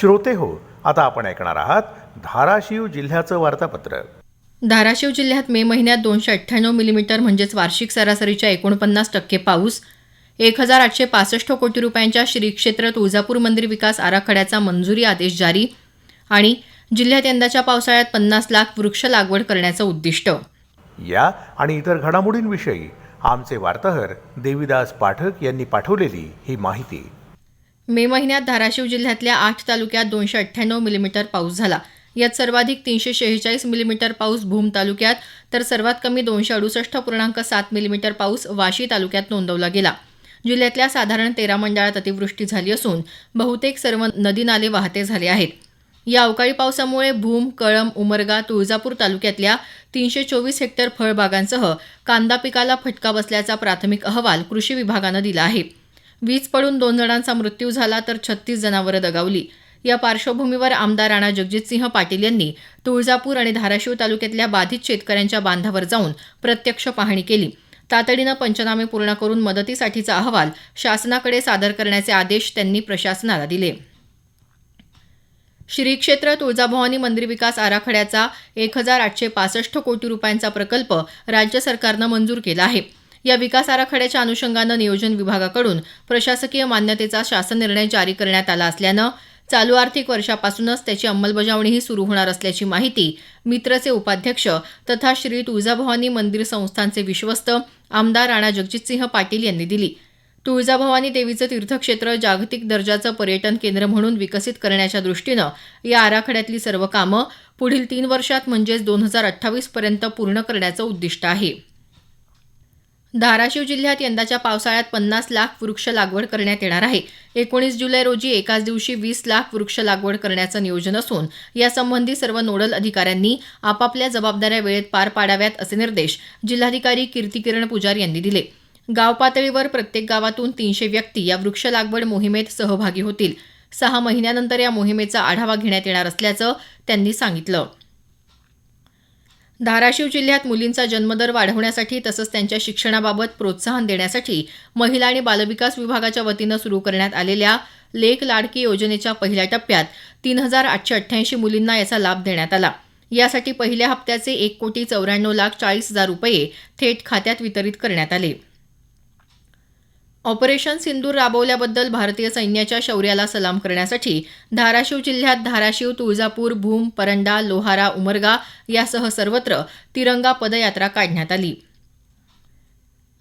श्रोते हो. आता आपण ऐकणार आहात धाराशिव जिल्ह्याचं वार्तापत्र. धाराशिव जिल्ह्यात मे महिन्यात दोनशे अठ्ठ्याण्णव मिलीमीटर म्हणजेच वार्षिक सरासरीच्या एकोणपन्नास टक्के पाऊस एक हजार आठशे पासष्ट कोटी रुपयांच्या श्री क्षेत्र तुळजापूर मंदिर विकास आराखड्याचा मंजुरी आदेश जारी आणि जिल्ह्यात यंदाच्या पावसाळ्यात पन्नास लाख वृक्ष लागवड करण्याचं उद्दिष्ट. या आणि इतर घडामोडींविषयी आमचे वार्ताहर देविदास पाठक यांनी पाठवलेली ही माहिती. मे महिन्यात धाराशिव जिल्ह्यातल्या आठ तालुक्यात दोनशे अठ्ठ्याण्णव मिलीमीटर पाऊस झाला. यात सर्वाधिक तीनशे शेहेचाळीस मिलीमीटर पाऊस भूम तालुक्यात तर सर्वात कमी दोनशे अडुसष्ट पूर्णांक सात मिलीमीटर पाऊस वाशी तालुक्यात नोंदवला गेला. जिल्ह्यातल्या साधारण तेरा मंडळात अतिवृष्टी झाली असून बहुतेक सर्व नदी नाले वाहते झाले आहेत. या अवकाळी पावसामुळे भूम कळम उमरगा तुळजापूर तालुक्यातल्या तीनशे चोवीस हेक्टर फळबागांसह कांदा पिकाला फटका बसल्याचा प्राथमिक अहवाल कृषी विभागानं दिला आहे. वीज पडून दोन जणांचा मृत्यू झाला तर छत्तीस जनावरं दगावली. या पार्श्वभूमीवर आमदार राणा जगजितसिंह पाटील यांनी तुळजापूर आणि धाराशिव तालुक्यातल्या बाधित शेतकऱ्यांच्या बांधावर जाऊन प्रत्यक्ष पाहणी केली. तातडीनं पंचनामे पूर्ण करून मदतीसाठीचा अहवाल शासनाकडे सादर करण्याचे आदेश त्यांनी प्रशासनाला दिले. श्री क्षेत्र तुळजाभवानी मंदिर विकास आराखड्याचा एक हजार आठशे पासष्ट कोटी रुपयांचा प्रकल्प राज्य सरकारनं मंजूर केला आहे. या विकास आराखड्याच्या अनुषंगानं नियोजन विभागाकडून प्रशासकीय मान्यतेचा शासन निर्णय जारी करण्यात आला असल्यानं चालू आर्थिक वर्षापासूनच त्याची अंमलबजावणीही सुरू होणार असल्याची माहिती मित्रचे उपाध्यक्ष तथा श्री तुळजाभवानी मंदिर संस्थानचे विश्वस्त आमदार राणा जगजितसिंह पाटील यांनी दिली. तुळजाभवानी देवीचं तीर्थक्षेत्र जागतिक दर्जाचं पर्यटन केंद्र म्हणून विकसित करण्याच्या दृष्टीनं या आराखड्यातली सर्व कामं पुढील तीन वर्षात म्हणजेच दोन हजार अठ्ठावीस पर्यंत पूर्ण करण्याचं उद्दिष्ट आहे. धाराशिव जिल्ह्यात यंदाच्या पावसाळ्यात पन्नास लाख वृक्ष लागवड करण्यात येणार आहे. एकोणीस जुलै रोजी एकाच दिवशी वीस लाख वृक्ष लागवड करण्याचं नियोजन असून यासंबंधी सर्व नोडल अधिकाऱ्यांनी आपापल्या जबाबदाऱ्या वेळेत पार पाडाव्यात असे निर्देश जिल्हाधिकारी कीर्तिकिरण पुजारी यांनी दिले. गाव पातळीवर प्रत्येक गावातून तीनशे व्यक्ती या वृक्ष लागवड मोहिमेत सहभागी होतील. सहा महिन्यानंतर या मोहिमेचा आढावा घेण्यात येणार असल्याचं त्यांनी सांगितलं. धाराशिव जिल्ह्यात मुलींचा जन्मदर वाढवण्यासाठी तसंच त्यांच्या शिक्षणाबाबत प्रोत्साहन देण्यासाठी महिला आणि बालविकास विभागाच्या वतीनं सुरू करण्यात आलेल्या लेख लाडकी योजनेच्या पहिल्या टप्प्यात तीन हजार आठशे अठ्ठ्याऐंशी मुलींना याचा लाभ देण्यात आला. यासाठी पहिल्या हप्त्याचे एक कोटी चौऱ्याण्णव लाख चाळीस हजार रुपये थेट खात्यात वितरित करण्यात आले. ऑपरेशन सिंदूर राबवल्याबद्दल भारतीय सैन्याच्या शौर्याला सलाम करण्यासाठी धाराशिव जिल्ह्यात धाराशिव तुळजापूर भूम परंडा लोहारा उमरगा यासह सर्वत्र तिरंगा पदयात्रा काढण्यात आली.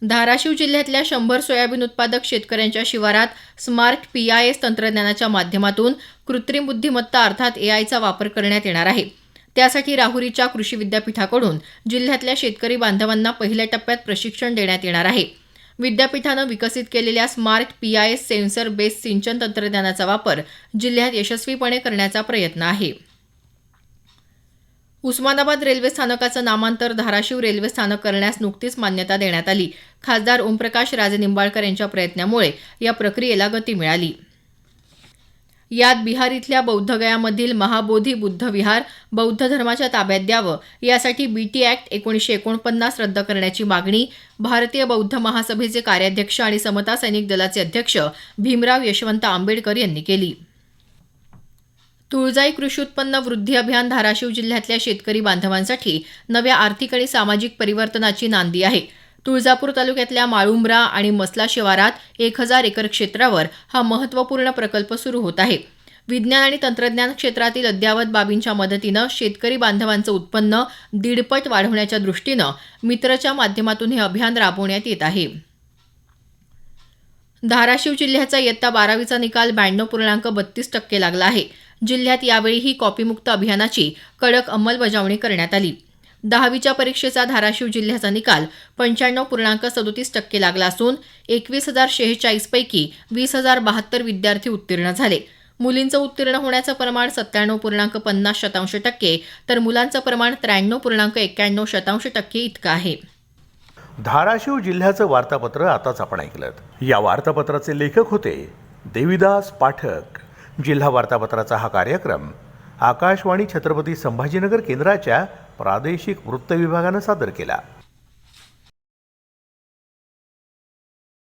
धाराशिव जिल्ह्यातल्या शंभर सोयाबीन उत्पादक शेतकऱ्यांच्या शिवारात स्मार्ट पीआयएस तंत्रज्ञानाच्या माध्यमातून कृत्रिम बुद्धिमत्ता अर्थात एआयचा वापर करण्यात येणार आहे. त्यासाठी राहुरीच्या कृषी विद्यापीठाकडून जिल्ह्यातल्या शेतकरी बांधवांना पहिल्या टप्प्यात प्रशिक्षण देण्यात येणार आहे. विद्यापीठानं विकसित केलेल्या स्मार्ट पीआयएस सेन्सर बेस्ड सिंचन तंत्रज्ञानाचा वापर जिल्ह्यात यशस्वीपणे करण्याचा प्रयत्न आहे. उस्मानाबाद रेल्वे स्थानकाचं नामांतर धाराशिव रेल्वे स्थानक करण्यास नुकतीच मान्यता देण्यात आली. खासदार ओमप्रकाश राजे निंबाळकर यांच्या प्रयत्नामुळे या प्रक्रियेला गती मिळाली. यात बिहार इथल्या बौद्धगयामधील महाबोधी बुद्ध विहार बौद्ध धर्माच्या ताब्यात द्यावं. यासाठी बीटी अॅक्ट एकोणीसशे एकोणपन्नास रद्द करण्याची मागणी भारतीय बौद्ध महासभेचे कार्याध्यक्ष आणि समता सैनिक दलाचे अध्यक्ष भीमराव यशवंत आंबेडकर यांनी केली. तुळजाई कृषी उत्पन्न वृद्धी अभियान धाराशिव जिल्ह्यातल्या शेतकरी बांधवांसाठी नव्या आर्थिक आणि सामाजिक परिवर्तनाची नांदी आहे. तुळजापूर तालुक्यातल्या माळुंब्रा आणि मसला शिवारात एक हजार एकर क्षेत्रावर हा महत्त्वपूर्ण प्रकल्प सुरू होत आहे. विज्ञान आणि तंत्रज्ञान क्षेत्रातील अद्ययावत बाबींच्या मदतीनं शेतकरी बांधवांचं उत्पन्न दीडपट वाढवण्याच्या दृष्टीनं मित्रच्या माध्यमातून हे अभियान राबवण्यात येत आहे. धाराशिव जिल्ह्याचा इयत्ता बारावीचा निकाल ब्याण्णव पूर्णांक बत्तीस टक्के लागला आहे. जिल्ह्यात यावेळीही कॉपीमुक्त अभियानाची कडक अंमलबजावणी करण्यात आली. दहावीच्या परीक्षेचा धाराशिव जिल्ह्याचा निकाल पंच्याण्णव पूर्णांक सदोतीस टक्के लागला असून एकवीस हजार शेहेचाळीस पैकी वीस हजार बहात्तर विद्यार्थी उत्तीर्ण झाले. मुलींचं उत्तीर्ण होण्याचं प्रमाण सत्त्याण्णव पूर्णांक पन्नास शतांश टक्के तर मुलांचं प्रमाण त्र्याण्णव पूर्णांक एक्क्याण्णव शतांश टक्के इतकं आहे. धाराशिव जिल्ह्याचं वार्तापत्र आताच आपण ऐकलं या वार्तापत्राचे लेखक होते देविदास पाठक. जिल्हा वार्तापत्राचा हा कार्यक्रम आकाशवाणी छत्रपती संभाजीनगर केंद्राच्या प्रादेशिक वृत्त विभागानं सादर केला.